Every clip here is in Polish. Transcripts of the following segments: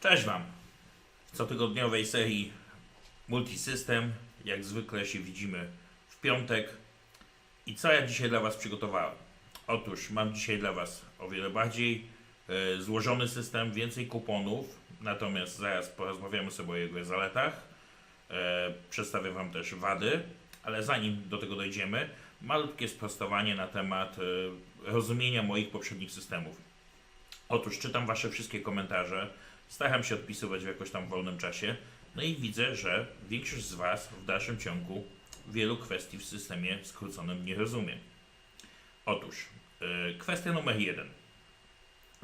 Cześć Wam! W cotygodniowej serii Multisystem, jak zwykle się widzimy w piątek. I co ja dzisiaj dla Was przygotowałem? Otóż mam dzisiaj dla Was o wiele bardziej e, złożony system, więcej kuponów, natomiast zaraz porozmawiamy sobie o jego zaletach. E, przedstawię Wam też wady, ale zanim do tego dojdziemy, malutkie sprostowanie na temat e, rozumienia moich poprzednich systemów. Otóż czytam Wasze wszystkie komentarze, staram się odpisywać w jakoś tam wolnym czasie, no i widzę, że większość z Was w dalszym ciągu wielu kwestii w systemie skróconym nie rozumie. Otóż, yy, kwestia numer jeden.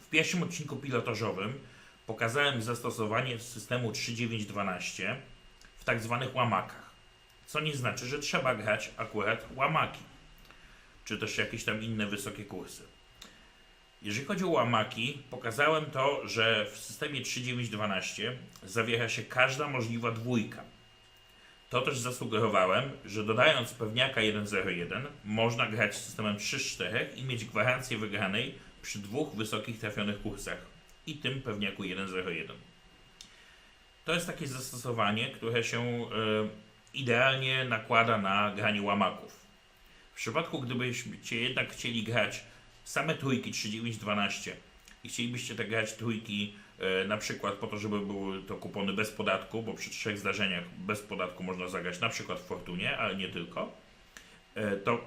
W pierwszym odcinku pilotażowym pokazałem zastosowanie systemu 3912 w tak zwanych łamakach, co nie znaczy, że trzeba grać akurat łamaki, czy też jakieś tam inne wysokie kursy. Jeżeli chodzi o łamaki, pokazałem to, że w systemie 3912 zawiera się każda możliwa dwójka. To też zasugerowałem, że dodając pewniaka 101 można grać systemem 3-4 i mieć gwarancję wygranej przy dwóch wysokich trafionych kursach i tym pewniaku 101. To jest takie zastosowanie, które się e, idealnie nakłada na granie łamaków. W przypadku, gdybyście jednak chcieli grać same trójki 3912 i chcielibyście tak grać trójki e, na przykład po to, żeby były to kupony bez podatku, bo przy trzech zdarzeniach bez podatku można zagrać na przykład w Fortunie, ale nie tylko, e, to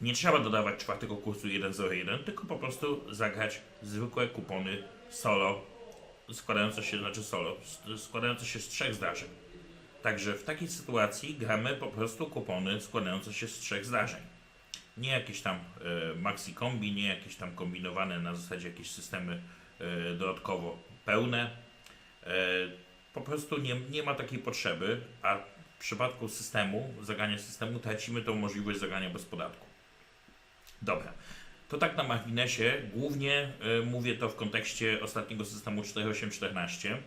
nie trzeba dodawać czwartego kursu 101, tylko po prostu zagrać zwykłe kupony solo, składające się, znaczy solo, składające się z trzech zdarzeń. Także w takiej sytuacji gramy po prostu kupony składające się z trzech zdarzeń nie jakieś tam e, maxi kombi, nie jakieś tam kombinowane na zasadzie jakieś systemy e, dodatkowo pełne. E, po prostu nie, nie ma takiej potrzeby, a w przypadku systemu, zagania systemu, tracimy tą możliwość zagania bez podatku. Dobra. To tak na marginesie, głównie mówię to w kontekście ostatniego systemu 4814,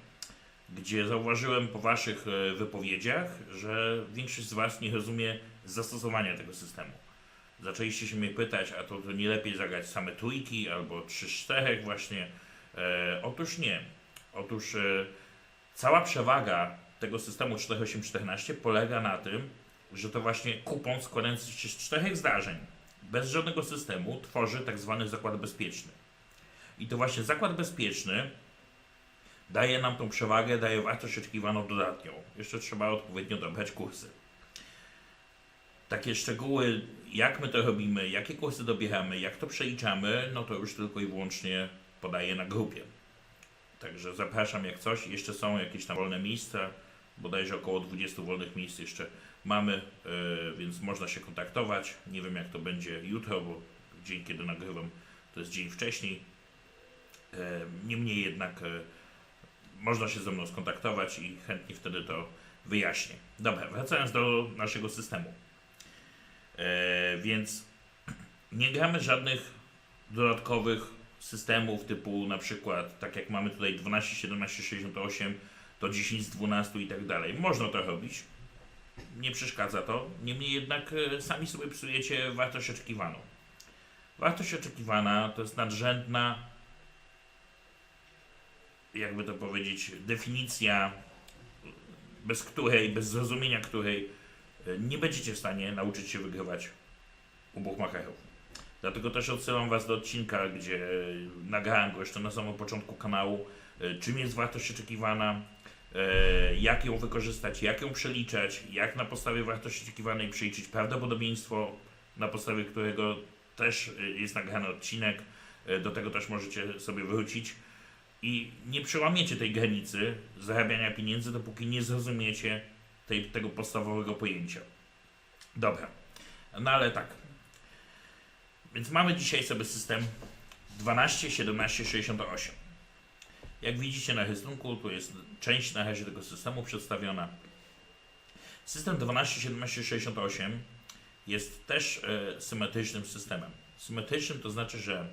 gdzie zauważyłem po Waszych wypowiedziach, że większość z Was nie rozumie zastosowania tego systemu zaczęliście się mnie pytać, a to, to nie lepiej zagrać same trójki albo trzy czterech właśnie. E, otóż nie. Otóż e, cała przewaga tego systemu 4814 polega na tym, że to właśnie kupon składający się z czterech zdarzeń bez żadnego systemu tworzy tak zwany zakład bezpieczny. I to właśnie zakład bezpieczny daje nam tą przewagę, daje wartość oczekiwaną dodatnią. Jeszcze trzeba odpowiednio dobrać kursy takie szczegóły, jak my to robimy, jakie kursy dobieramy, jak to przeliczamy, no to już tylko i wyłącznie podaję na grupie. Także zapraszam jak coś. Jeszcze są jakieś tam wolne miejsca, bodajże około 20 wolnych miejsc jeszcze mamy, yy, więc można się kontaktować. Nie wiem jak to będzie jutro, bo dzień kiedy nagrywam to jest dzień wcześniej. Yy, niemniej jednak yy, można się ze mną skontaktować i chętnie wtedy to wyjaśnię. Dobra, wracając do naszego systemu. E, więc nie gramy żadnych dodatkowych systemów typu na przykład, tak jak mamy tutaj 12, 17, 68, to 10 z 12 i tak dalej. Można to robić. Nie przeszkadza to. Niemniej jednak e, sami sobie psujecie wartość oczekiwaną. Wartość oczekiwana to jest nadrzędna, jakby to powiedzieć, definicja, bez której, bez zrozumienia której nie będziecie w stanie nauczyć się wygrywać u buchmacherów. Dlatego też odsyłam Was do odcinka, gdzie nagrałem go jeszcze na samym początku kanału, e, czym jest wartość oczekiwana, e, jak ją wykorzystać, jak ją przeliczać, jak na podstawie wartości oczekiwanej przeliczyć prawdopodobieństwo, na podstawie którego też e, jest nagrany odcinek. E, Do tego też możecie sobie wrócić. I nie przełamiecie tej granicy zarabiania pieniędzy, dopóki nie zrozumiecie tej, tego podstawowego pojęcia. Dobra, no ale tak. Więc mamy dzisiaj sobie system 12, 17, 68. Jak widzicie na rysunku, tu jest część na razie tego systemu przedstawiona. System 12, 17, 68 jest też e, symetrycznym systemem. Symetrycznym to znaczy, że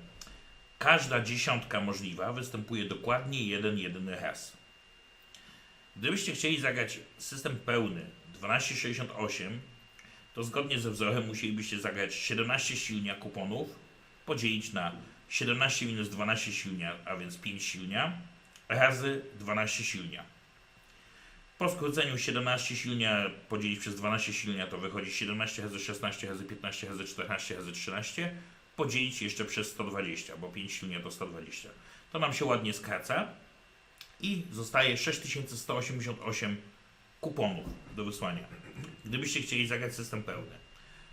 każda dziesiątka możliwa występuje dokładnie jeden, jedyny raz. Gdybyście chcieli zagrać system pełny 1268, to zgodnie ze wzorem musielibyście zagrać 17 silnia kuponów, podzielić na 17 minus 12 silnia, a więc 5 silnia razy 12 silnia. Po skróceniu 17 silnia podzielić przez 12 silnia to wychodzi 17 razy 16 razy 15 razy 14 razy 13 podzielić jeszcze przez 120, bo 5 silnia to 120. To nam się ładnie skraca i zostaje 6188 kuponów do wysłania. Gdybyście chcieli zagrać system pełny.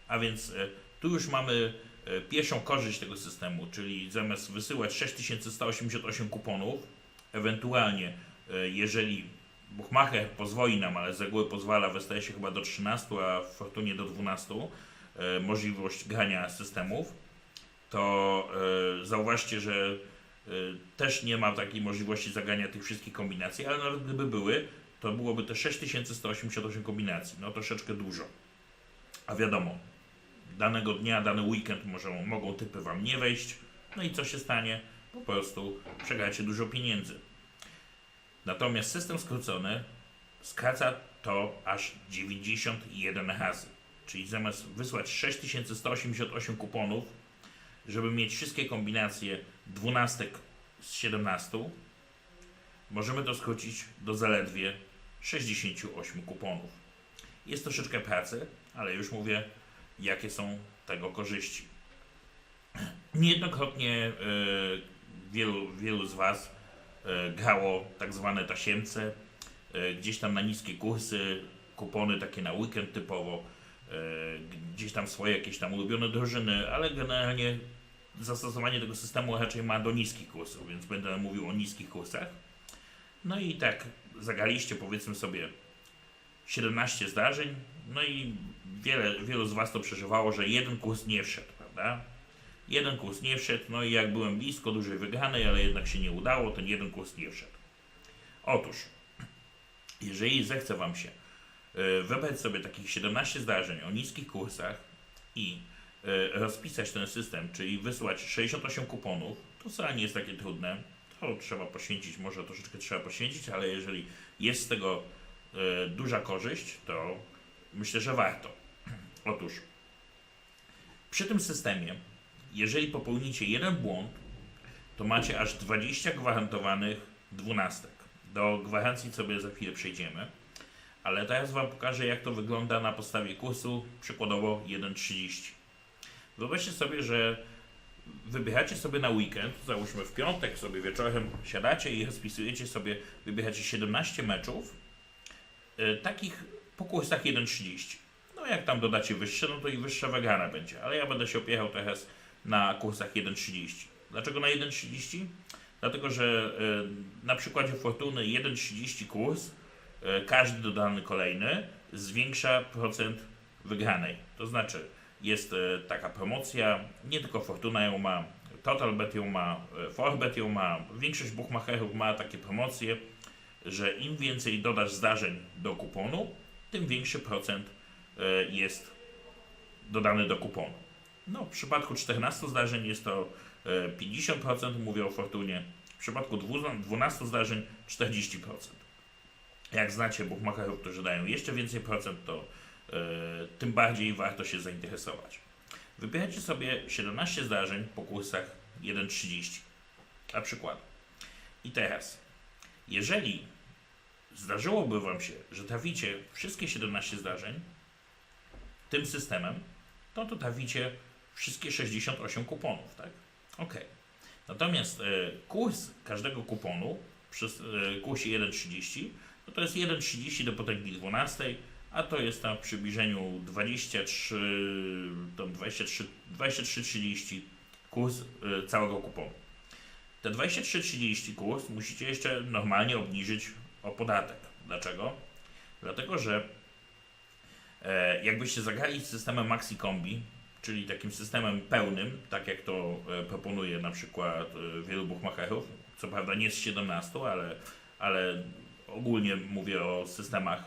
A więc e, tu już mamy e, pierwszą korzyść tego systemu, czyli zamiast wysyłać 6188 kuponów, ewentualnie e, jeżeli Buchmacher pozwoli nam, ale z reguły pozwala, wystaje się chyba do 13, a w Fortunie do 12 e, możliwość grania systemów, to zauważcie, że też nie ma takiej możliwości zagrania tych wszystkich kombinacji, ale nawet gdyby były, to byłoby te 6188 kombinacji. No troszeczkę dużo. A wiadomo, danego dnia, dany weekend może, mogą typy Wam nie wejść. No i co się stanie? Po prostu przegracie dużo pieniędzy. Natomiast system skrócony skraca to aż 91 razy. Czyli zamiast wysłać 6188 kuponów, żeby mieć wszystkie kombinacje 12 z 17, możemy to skrócić do zaledwie 68 kuponów. Jest troszeczkę pracy, ale już mówię, jakie są tego korzyści. Niejednokrotnie e, wielu, wielu z Was e, grało tak zwane tasiemce, e, gdzieś tam na niskie kursy, kupony takie na weekend typowo, gdzieś tam swoje jakieś tam ulubione drużyny, ale generalnie zastosowanie tego systemu raczej ma do niskich kursów, więc będę mówił o niskich kursach. No i tak, zagraliście powiedzmy sobie 17 zdarzeń, no i wiele, wielu z Was to przeżywało, że jeden kurs nie wszedł, prawda? Jeden kurs nie wszedł, no i jak byłem blisko dużej wygranej, ale jednak się nie udało, ten jeden kurs nie wszedł. Otóż, jeżeli zechce Wam się y, wybrać sobie takich 17 zdarzeń o niskich kursach i rozpisać ten system, czyli wysłać 68 kuponów, to wcale nie jest takie trudne. To trzeba poświęcić, może troszeczkę trzeba poświęcić, ale jeżeli jest z tego y, duża korzyść, to myślę, że warto. Otóż, przy tym systemie, jeżeli popełnicie jeden błąd, to macie aż 20 gwarantowanych dwunastek. Do gwarancji sobie za chwilę przejdziemy, ale teraz Wam pokażę, jak to wygląda na podstawie kursu, przykładowo 1.30. Wyobraźcie sobie, że wybieracie sobie na weekend, załóżmy w piątek sobie wieczorem siadacie i rozpisujecie sobie, wybieracie 17 meczów, y, takich po kursach 1.30. No jak tam dodacie wyższe, no to i wyższa wygrana będzie, ale ja będę się opierał teraz na kursach 1.30. Dlaczego na 1.30? Dlatego, że y, na przykładzie Fortuny 1.30 kurs, y, każdy dodany kolejny zwiększa procent wygranej. To znaczy jest y, taka promocja, nie tylko Fortuna ją ma, Total Bet ją ma, y, Forbet ją ma, większość bookmacherów ma takie promocje, że im więcej dodasz zdarzeń do kuponu, tym większy procent y, jest dodany do kuponu. No, w przypadku 14 zdarzeń jest to e, 50%, mówię o Fortunie. W przypadku dwu- 12 zdarzeń 40%. Jak znacie bookmacherów, którzy dają jeszcze więcej procent, to e, tym bardziej warto się zainteresować. Wybieracie sobie 17 zdarzeń po kursach 1.30. Na przykład. I teraz, jeżeli zdarzyłoby Wam się, że traficie wszystkie 17 zdarzeń tym systemem, no to traficie wszystkie 68 kuponów, tak? Ok. Natomiast e, kurs każdego kuponu przy e, kursie 1,30 no to jest 1,30 do potęgi 12, a to jest tam przybliżeniu 23, tam 23, 23,30 kurs e, całego kuponu. Te 23,30 kurs musicie jeszcze normalnie obniżyć o podatek. Dlaczego? Dlatego, że e, jakbyście zagrali z systemem Maxi Combi, czyli takim systemem pełnym, tak jak to e, proponuje na przykład e, wielu buchmacherów, co prawda nie z 17, ale, ale ogólnie mówię o systemach,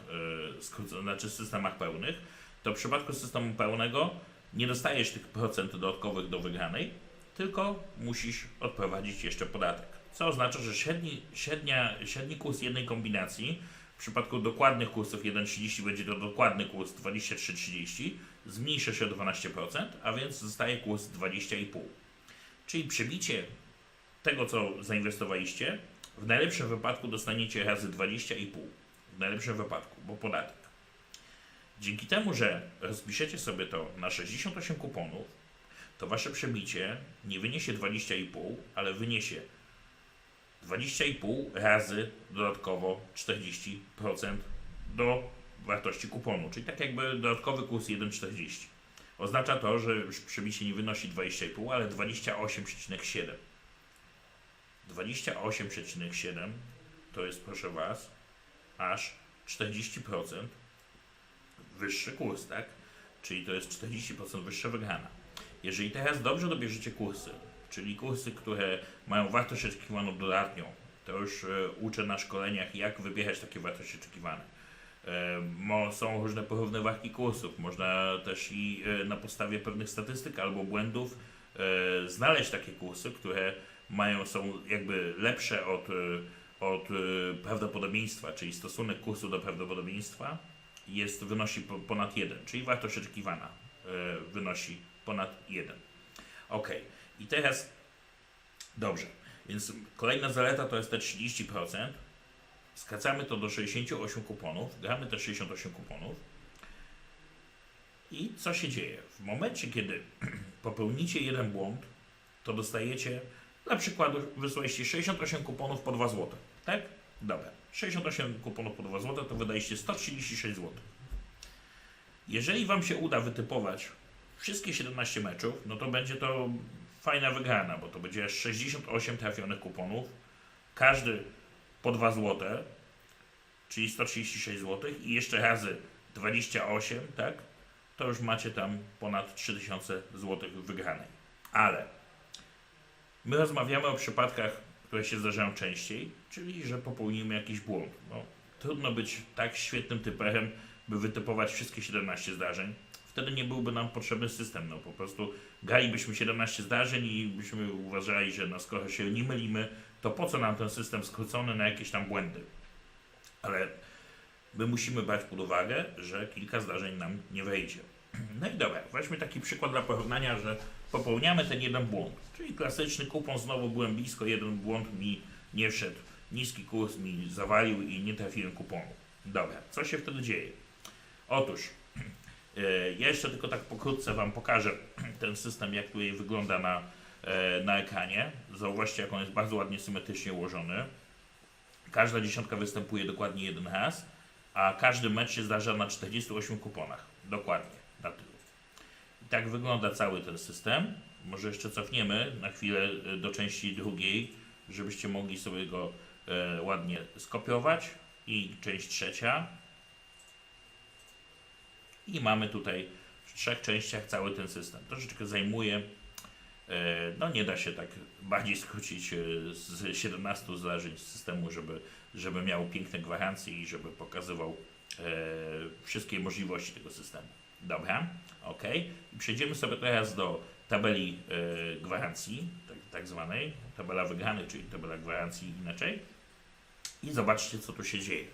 skróco- znaczy systemach pełnych, to w przypadku systemu pełnego nie dostajesz tych procent dodatkowych do wygranej, tylko musisz odprowadzić jeszcze podatek. Co oznacza, że średni, średnia, średni kurs jednej kombinacji w przypadku dokładnych kursów 1,30 będzie to dokładny kurs 23,30, zmniejsza się o 12%, a więc zostaje kurs 20,5. Czyli przebicie tego, co zainwestowaliście, W najlepszym wypadku dostaniecie razy 20,5. W najlepszym wypadku, bo podatek. Dzięki temu, że rozpiszecie sobie to na 68 kuponów, to wasze przebicie nie wyniesie 20,5, ale wyniesie 20,5 razy dodatkowo 40% do wartości kuponu, czyli tak jakby dodatkowy kurs 1,40. Oznacza to, że już przebicie nie wynosi 20,5, ale 28,7. 28,7 to jest, proszę Was, aż 40% wyższy kurs, tak? Czyli to jest 40% wyższa wygrana. Jeżeli teraz dobrze dobierzecie kursy, czyli kursy, które mają wartość oczekiwaną dodatnią, to już e, uczę na szkoleniach, jak wybierać takie wartości oczekiwane. E, są różne porównywarki kursów, można też i e, na podstawie pewnych statystyk albo błędów znaleźć takie kursy, które mają, są jakby lepsze od, e, od e, prawdopodobieństwa, czyli stosunek kursu do prawdopodobieństwa jest, wynosi po- ponad 1, czyli wartość oczekiwana e, wynosi ponad 1. Ok, i teraz dobrze, więc kolejna zaleta to jest te 30%. Skracamy to do 68 kuponów, gramy te 68 kuponów. I co się dzieje? W momencie, kiedy popełnicie jeden błąd, to dostajecie, na przykład wysłaliście 68 kuponów po 2 zł, tak? Dobra. 68 kuponów po 2 zł to wydaliście 136 zł. Jeżeli Wam się uda wytypować wszystkie 17 meczów, no to będzie to fajna wygrana, bo to będzie aż 68 trafionych kuponów, każdy po 2 zł, czyli 136 zł i jeszcze razy 28, tak? To już macie tam ponad 3000 zł wygranej. Ale my rozmawiamy o przypadkach, które się zdarzają częściej, czyli że popełnimy jakiś błąd. No, trudno być tak świetnym typerem, by wytypować wszystkie 17 zdarzeń. Wtedy nie byłby nam potrzebny system. No, po prostu gralibyśmy 17 zdarzeń i byśmy uważali, że no, skoro się nie mylimy, to po co nam ten system skrócony na jakieś tam błędy? Ale my musimy brać pod uwagę, że kilka zdarzeń nam nie wejdzie. No i dobra, weźmy taki przykład dla porównania, że popełniamy ten jeden błąd. Czyli klasyczny kupon, znowu byłem blisko, jeden błąd mi nie wszedł. Niski kurs mi zawalił i nie trafiłem kuponu. Dobra, co się wtedy dzieje? Otóż, e, ja jeszcze tylko tak pokrótce Wam pokażę ten system, jak tutaj wygląda na, e, na ekranie. Zauważcie, jak on jest bardzo ładnie symetrycznie ułożony. Każda dziesiątka występuje dokładnie jeden raz, a każdy mecz się zdarza na 48 kuponach. Dokładnie, tak wygląda cały ten system. Może jeszcze cofniemy na chwilę e, do części drugiej, żebyście mogli sobie go e, ładnie skopiować. I część trzecia. I mamy tutaj w trzech częściach cały ten system. Troszeczkę zajmuje. E, No nie da się tak bardziej skrócić e, z 17 zdarzeń systemu, żeby, żeby miał piękne gwarancje i żeby pokazywał e, wszystkie możliwości tego systemu. Dobra, ok. I przejdziemy sobie teraz do tabeli e, gwarancji, tak, tak zwanej, tabela wygranych, czyli tabela gwarancji inaczej. I zobaczcie, co tu się dzieje.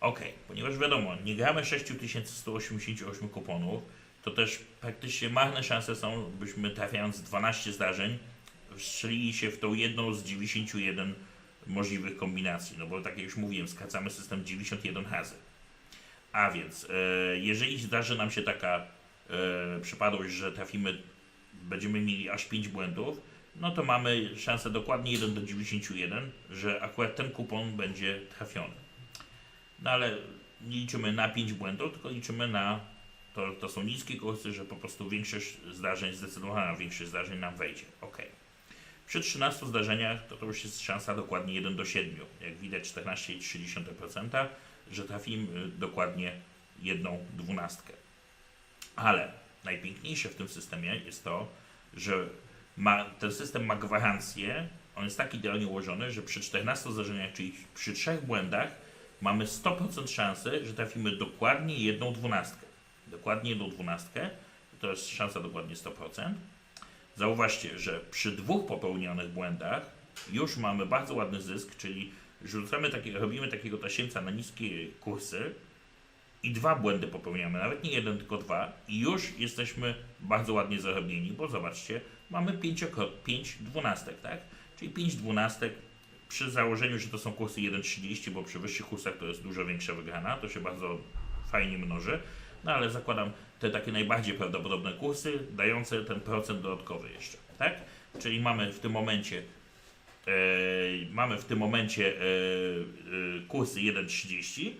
Ok, ponieważ wiadomo, nie gramy 6188 kuponów, to też praktycznie marne szanse są, byśmy trafiając 12 zdarzeń, strzelili się w tą jedną z 91 możliwych kombinacji. No bo tak jak już mówiłem, skracamy system 91 razy. A więc, e, jeżeli zdarzy nam się taka e, przypadłość, że trafimy, będziemy mieli aż 5 błędów, no to mamy szansę dokładnie 1 do 91, że akurat ten kupon będzie trafiony. No ale nie liczymy na 5 błędów, tylko liczymy na to, to są niskie kursy, że po prostu większość zdarzeń, zdecydowana większość zdarzeń nam wejdzie. Ok. Przy 13 zdarzeniach to, to już jest szansa dokładnie 1 do 7. Jak widać 14,3%, że trafimy dokładnie jedną dwunastkę. Ale najpiękniejsze w tym systemie jest to, że ma, ten system ma gwarancję, on jest tak idealnie ułożony, że przy 14 zdarzeniach, czyli przy trzech błędach, mamy 100% szansy, że trafimy dokładnie jedną dwunastkę. Dokładnie jedną dwunastkę, to jest szansa dokładnie 100%. Zauważcie, że przy dwóch popełnionych błędach już mamy bardzo ładny zysk, czyli rzucamy takie, robimy takiego tasiemca na niskie kursy i dwa błędy popełniamy, nawet nie jeden, tylko dwa i już jesteśmy bardzo ładnie zarobieni, bo zobaczcie, mamy 5 pięć dwunastek, tak? Czyli 5 dwunastek przy założeniu, że to są kursy 1,30, bo przy wyższych kursach to jest dużo większa wygrana, to się bardzo fajnie mnoży. No ale zakładam te takie najbardziej prawdopodobne kursy, dające ten procent dodatkowy jeszcze, tak? Czyli mamy w tym momencie mamy w tym momencie e, e, kursy 1,30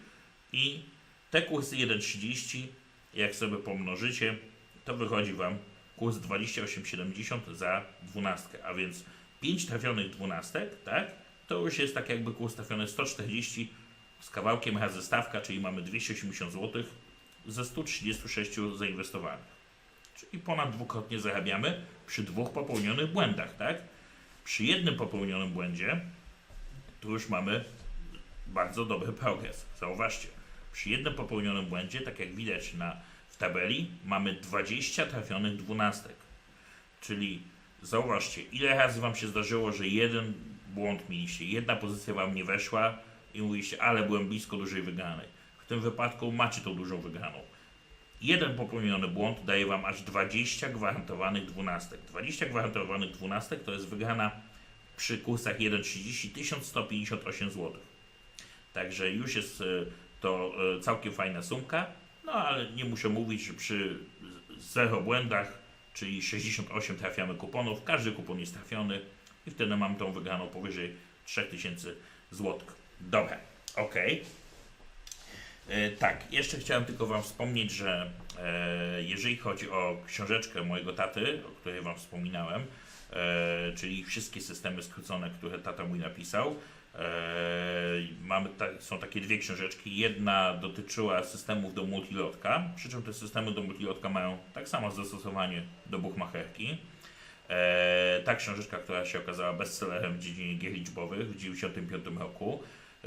i te kursy 1,30 jak sobie pomnożycie, to wychodzi Wam kurs 28,70 za dwunastkę, a więc 5 trafionych dwunastek, tak? To już jest tak jakby kurs trafiony 140 z kawałkiem razy stawka, czyli mamy 280 zł ze 136 zainwestowanych. Czyli ponad dwukrotnie zarabiamy przy dwóch popełnionych błędach, tak? Przy jednym popełnionym błędzie tu już mamy bardzo dobry progres. Zauważcie, przy jednym popełnionym błędzie, tak jak widać na, w tabeli, mamy 20 trafionych dwunastek. Czyli zauważcie, ile razy Wam się zdarzyło, że jeden błąd mieliście, jedna pozycja Wam nie weszła i mówiliście, ale byłem blisko dużej wygranej. W tym wypadku macie tą dużą wygraną. Jeden popełniony błąd daje Wam aż 20 gwarantowanych dwunastek. 20 gwarantowanych dwunastek to jest wygrana przy kursach 1,30 1158 zł. Także już jest e, to e, całkiem fajna sumka. No ale nie muszę mówić, że przy zero błędach, czyli 68 trafiamy kuponów, każdy kupon jest trafiony i wtedy mam tą wygraną powyżej 3000 zł. Dobra, ok. E, tak, jeszcze chciałem tylko Wam wspomnieć, że e, jeżeli chodzi o książeczkę mojego taty, o której Wam wspominałem, e, czyli wszystkie systemy skrócone, które tata mój napisał, mamy są takie dwie książeczki. Jedna dotyczyła systemów do multilotka, przy czym te systemy do multilotka mają tak samo zastosowanie do buchmacherki. Ta książeczka, która się okazała bestsellerem w dziedzinie gier liczbowych w 1995 roku,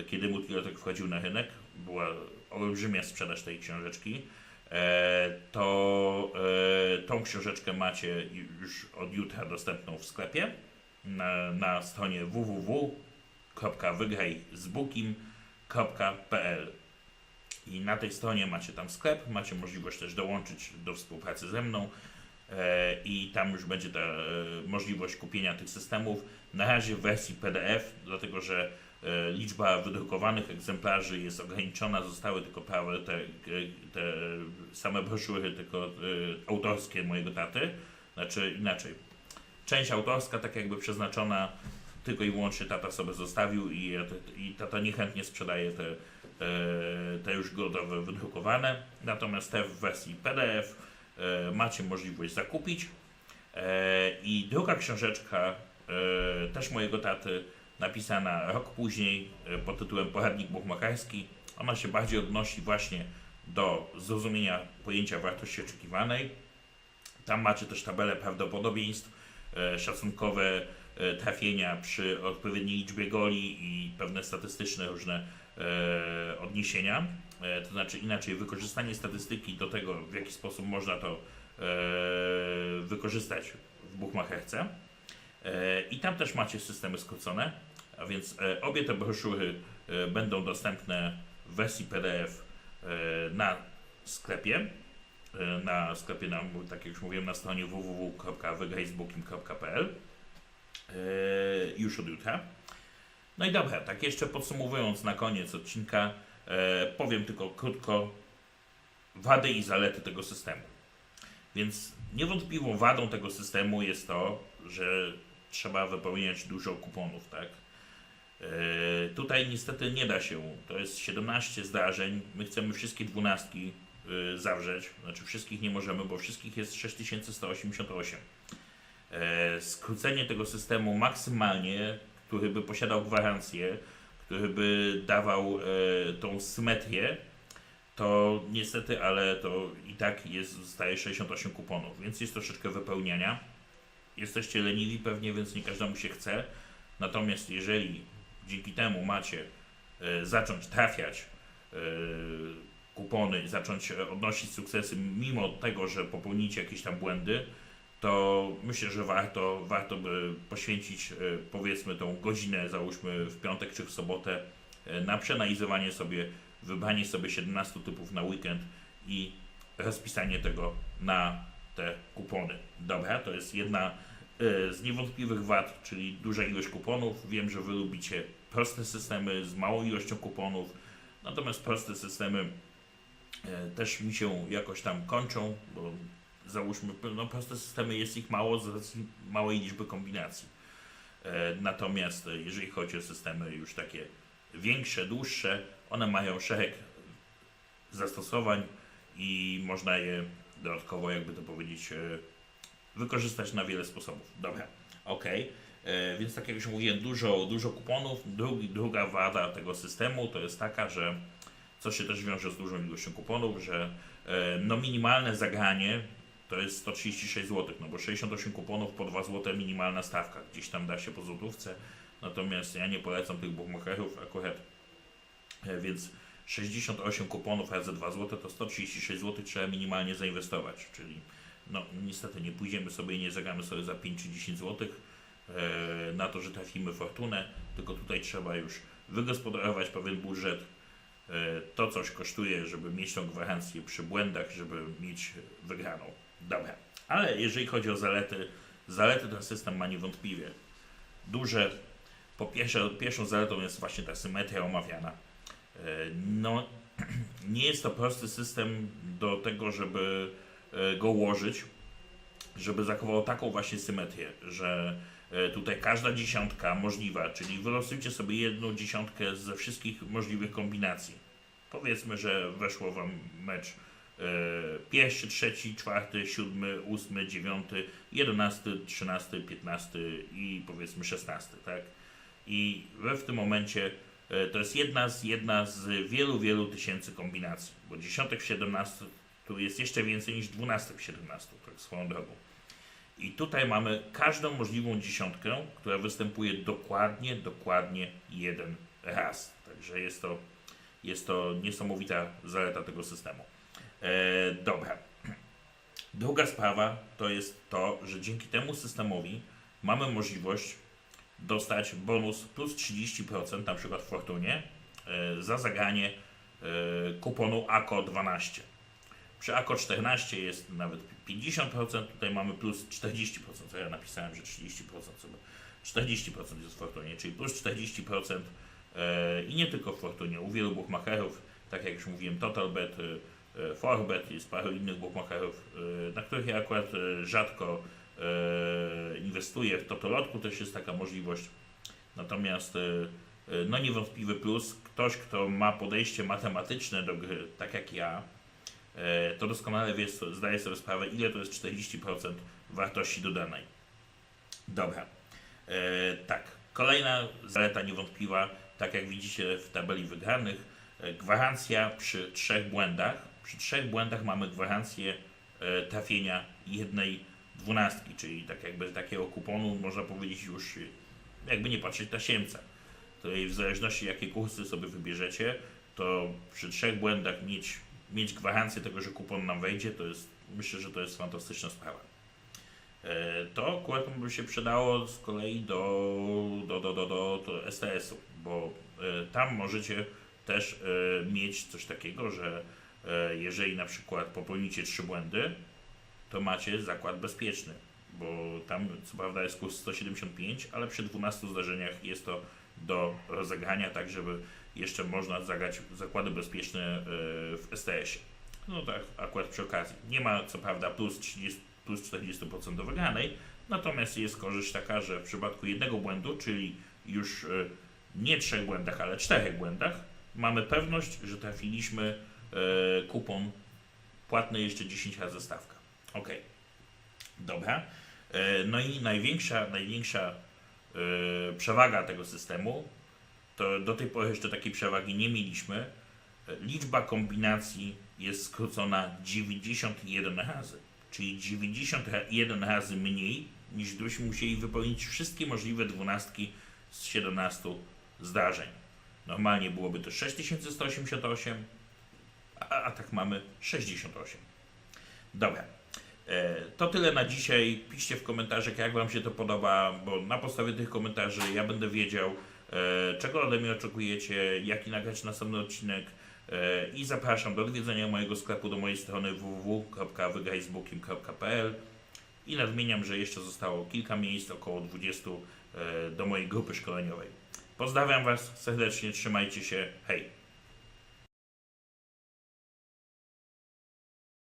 kiedy multilotek wchodził na rynek, była olbrzymia sprzedaż tej książeczki. E, to e, tą książeczkę macie już od jutra dostępną w sklepie na, na stronie www.wygrajzbookim.pl i na tej stronie macie tam sklep, macie możliwość też dołączyć do współpracy ze mną e, i tam już będzie ta możliwość kupienia tych systemów. Na razie w wersji PDF, dlatego że liczba wydrukowanych egzemplarzy jest ograniczona, zostały tylko prawe te, te same broszury, tylko e, autorskie mojego taty, znaczy inaczej. Część autorska tak jakby przeznaczona tylko i wyłącznie tata sobie zostawił i, i tata niechętnie sprzedaje te, e, te już gotowe, wydrukowane. Natomiast te w wersji PDF e, macie możliwość zakupić. E, I druga książeczka, e, też mojego taty, napisana rok później e, pod tytułem Poradnik Buchmacherski. Ona się bardziej odnosi właśnie do zrozumienia pojęcia wartości oczekiwanej. Tam macie też tabelę prawdopodobieństw, e, szacunkowe e, trafienia przy odpowiedniej liczbie goli i pewne statystyczne różne odniesienia. To znaczy inaczej wykorzystanie statystyki do tego, w jaki sposób można to wykorzystać w buchmacherce. I tam też macie systemy skrócone, a więc e, obie te broszury e, będą dostępne w wersji PDF e, na sklepie. Na sklepie, na, tak jak już mówiłem, na stronie www.wygrajzbooking.pl już od jutra. No i dobra, tak jeszcze podsumowując na koniec odcinka, powiem tylko krótko wady i zalety tego systemu. Więc niewątpliwą wadą tego systemu jest to, że trzeba wypełniać dużo kuponów, tak? E, tutaj niestety nie da się. To jest 17 zdarzeń. My chcemy wszystkie dwunastki y, zawrzeć. Znaczy wszystkich nie możemy, bo wszystkich jest 6188. E, skrócenie tego systemu maksymalnie, który by posiadał gwarancję, który by dawał e, tą symetrię, to niestety, ale to i tak jest, zostaje 68 kuponów, więc jest troszeczkę wypełniania. Jesteście leniwi pewnie, więc nie każdemu się chce. Natomiast jeżeli dzięki temu macie e, zacząć trafiać e, kupony, zacząć e, odnosić sukcesy, mimo tego, że popełnicie jakieś tam błędy, to myślę, że warto, warto by poświęcić powiedzmy tą godzinę, załóżmy w piątek czy w sobotę, na przeanalizowanie sobie, wybranie sobie 17 typów na weekend i rozpisanie tego na te kupony. Dobra, to jest jedna z niewątpliwych wad, czyli duża ilość kuponów. Wiem, że Wy lubicie proste systemy z małą ilością kuponów, natomiast proste systemy e, też mi się jakoś tam kończą, bo załóżmy, no proste systemy jest ich mało z racji małej liczby kombinacji. E, Natomiast e, jeżeli chodzi o systemy już takie większe, dłuższe, one mają szereg zastosowań i można je dodatkowo, jakby to powiedzieć, e, wykorzystać na wiele sposobów. Dobra, ok. Więc tak jak już mówiłem, dużo, dużo kuponów. Drugi, druga wada tego systemu to jest taka, że co się też wiąże z dużą ilością kuponów, że e, no minimalne zagranie to jest 136 zł, no bo 68 kuponów po 2 zł minimalna stawka, gdzieś tam da się po złotówce, natomiast ja nie polecam tych bookmacherów akurat, e, więc 68 kuponów razy 2 zł to 136 zł trzeba minimalnie zainwestować, czyli no niestety nie pójdziemy sobie i nie zagramy sobie za 5 czy 10 zł e, na to, że trafimy fortunę, tylko tutaj trzeba już wygospodarować pewien budżet, e, to coś kosztuje, żeby mieć tą gwarancję przy błędach, żeby mieć wygraną. Dobra, ale jeżeli chodzi o zalety, zalety ten system ma niewątpliwie duże. Po pierwsze, pierwszą zaletą jest właśnie ta symetria omawiana. E, No, nie jest to prosty system do tego, żeby go ułożyć, żeby zachował taką właśnie symetrię, że e, tutaj każda dziesiątka możliwa, czyli wylosujcie sobie jedną dziesiątkę ze wszystkich możliwych kombinacji. Powiedzmy, że weszło wam mecz e, pierwszy, trzeci, czwarty, siódmy, ósmy, dziewiąty, jedenasty, trzynasty, piętnasty i powiedzmy szesnasty, tak? I wy w tym momencie e, to jest jedna z, jedna z wielu, wielu tysięcy kombinacji, bo dziesiątek w 17 tu jest jeszcze więcej niż dwunastek w 17, tak swoją drogą. I tutaj mamy każdą możliwą dziesiątkę, która występuje dokładnie, dokładnie jeden raz. Także jest to, jest to niesamowita zaleta tego systemu. E, dobra. Druga sprawa to jest to, że dzięki temu systemowi mamy możliwość dostać bonus plus 30% na przykład w Fortunie e, za zagranie e, kuponu AKO 12. Przy AKO 14 jest nawet 50%, tutaj mamy plus 40%, co ja napisałem, że 30%, sobie. 40% jest w Fortunie, czyli plus 40% e, i nie tylko w Fortunie, u wielu bookmacherów, tak jak już mówiłem, TotalBet, e, e, Forbet, jest paru innych bookmacherów, na których ja akurat rzadko inwestuję, w Totolotku też jest taka możliwość, natomiast no niewątpliwy plus, ktoś kto ma podejście matematyczne do gry, tak jak ja, to doskonale wie, zdaje sobie sprawę, ile to jest 40% wartości dodanej. Dobra. E, tak. Kolejna zaleta niewątpliwa, tak jak widzicie w tabeli wygranych, e, gwarancja przy trzech błędach. Przy trzech błędach mamy gwarancję e, trafienia jednej dwunastki, czyli tak jakby takiego kuponu można powiedzieć już e, jakby nie patrzeć tasiemca. Tutaj w zależności jakie kursy sobie wybierzecie, to przy trzech błędach mieć, mieć gwarancję tego, że kupon nam wejdzie, to jest myślę, że to jest fantastyczna sprawa. E, To akurat by się przydało z kolei do, do, do, do, do, do STS-u, bo e, tam możecie też e, mieć coś takiego, że jeżeli na przykład popełnicie trzy błędy, to macie zakład bezpieczny, bo tam co prawda jest kurs 175, ale przy 12 zdarzeniach jest to do rozegrania, tak żeby jeszcze można zagrać zakłady bezpieczne e, w STS-ie. No tak, akurat przy okazji. Nie ma co prawda plus 30, plus 40% do wygranej, natomiast jest korzyść taka, że w przypadku jednego błędu, czyli już e, nie trzech błędach, ale czterech błędach, mamy pewność, że trafiliśmy e, kupon płatny jeszcze 10 razy stawka. Ok. Dobra. No i największa, największa przewaga tego systemu, to do tej pory jeszcze takiej przewagi nie mieliśmy. Liczba kombinacji jest skrócona 91 razy, czyli 91 razy mniej niż gdybyśmy musieli wypełnić wszystkie możliwe dwunastki z 17 zdarzeń. Normalnie byłoby to 6188, a, a tak mamy 68. Dobra. E, To tyle na dzisiaj. Piszcie w komentarzach, jak Wam się to podoba, bo na podstawie tych komentarzy ja będę wiedział, czego ode mnie oczekujecie, jaki nagrać następny odcinek. E, I zapraszam do odwiedzenia mojego sklepu, do mojej strony www.wygrajzbooking.pl i nadmieniam, że jeszcze zostało kilka miejsc, około 20 e, do mojej grupy szkoleniowej. Pozdrawiam Was serdecznie, trzymajcie się, hej!